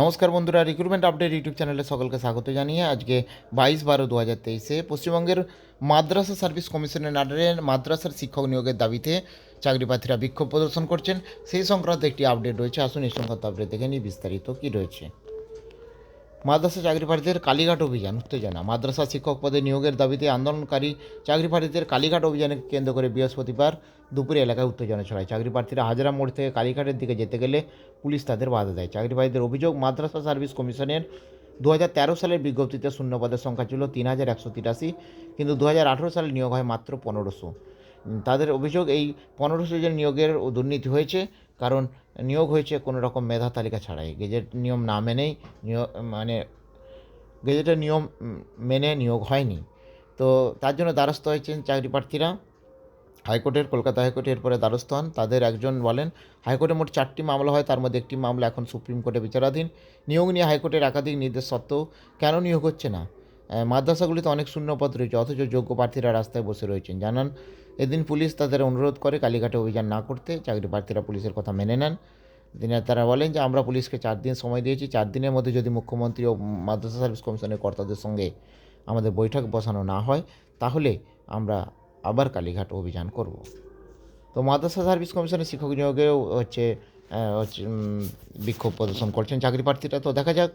নমস্কার বন্ধুরা recruitment update YouTube চ্যানেলে সকলকে স্বাগত জানিয়ে আজকে বাইশ বারো দু হাজার তেইশে পশ্চিমবঙ্গের মাদ্রাসা সার্ভিস কমিশনের আন্ডারে মাদ্রাসার শিক্ষক নিয়োগের দাবিতে চাকরি প্রার্থীরা বিক্ষোভ প্রদর্শন করছেন। সেই সংক্রান্ত একটি আপডেট রয়েছে। আসুন এই সংক্রান্ত আপডেট দেখে নিই বিস্তারিত কী রয়েছে। মাদ্রাসা চাকরি প্রার্থীদের কালীঘাট অভিযান, উত্তেজনা। মাদ্রাসা শিক্ষক পদে নিয়োগের দাবিতে আন্দোলনকারী চাকরি প্রার্থীদের কালীঘাট অভিযানকে কেন্দ্র করে বৃহস্পতিবার দুপুরে এলাকায় উত্তেজনা ছড়ায়। চাকরি প্রার্থীরা হাজরা মোড় থেকে কালীঘাটের দিকে যেতে গেলে পুলিশ তাদের বাধা দেয়। চাকরি প্রার্থীদের অভিযোগ, মাদ্রাসা সার্ভিস কমিশনের দু হাজার তেরো সালের বিজ্ঞপ্তিতে শূন্য পদের সংখ্যা ছিল তিন হাজার একশো তিরাশি, কিন্তু দু হাজার আঠেরো সালে নিয়োগ হয় মাত্র পনেরোশো। তাদের অভিযোগ, এই পনেরোশো জন নিয়োগের দুর্নীতি হয়েছে। কারণ নিয়োগ হয়েছে কোনো রকম মেধা তালিকা ছাড়াই। গেজেট নিয়ম না মেনেই নিয়োগ মানে গেজেটের নিয়ম মেনে নিয়োগ হয়নি। তো তার জন্য দ্বারস্থ হয়েছেন চাকরি প্রার্থীরা। হাইকোর্টের, কলকাতা হাইকোর্টে এরপরে দ্বারস্থ হন। তাদের একজন বলেন, হাইকোর্টে মোট চারটি মামলা হয়, তার মধ্যে একটি মামলা এখন সুপ্রিম কোর্টে বিচারাধীন। নিয়োগ নিয়ে হাইকোর্টের একাধিক নির্দেশ সত্ত্বেও কেন নিয়োগ হচ্ছে না? মাদ্রাসাগুলিতে অনেক শূন্যপদ রয়েছে, অথচ যোগ্য প্রার্থীরা রাস্তায় বসে রয়েছেন। জানান, এদিন পুলিশ তাদের অনুরোধ করে কালীঘাটে অভিযান না করতে চাকরি প্রার্থীরা পুলিশের কথা মেনে নেন। তিনি তারা বলেন যে, আমরা পুলিশকে চার দিন সময় দিয়েছি। চার দিনের মধ্যে যদি মুখ্যমন্ত্রী ও মাদ্রাসা সার্ভিস কমিশনের কর্তাদের সঙ্গে আমাদের বৈঠক বসানো না হয়, তাহলে আমরা আবার কালীঘাট অভিযান করব। তো মাদ্রাসা সার্ভিস কমিশনের শিক্ষক নিয়োগেও হচ্ছে বিক্ষোভ প্রদর্শন করছেন চাকরি প্রার্থীরা। তো দেখা যাক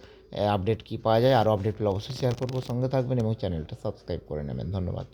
আপডেট কী পাওয়া যায়। আরও আপডেট অবশ্যই শেয়ার করব। সঙ্গে থাকবেন এবং চ্যানেলটা সাবস্ক্রাইব করে নেবেন। ধন্যবাদ।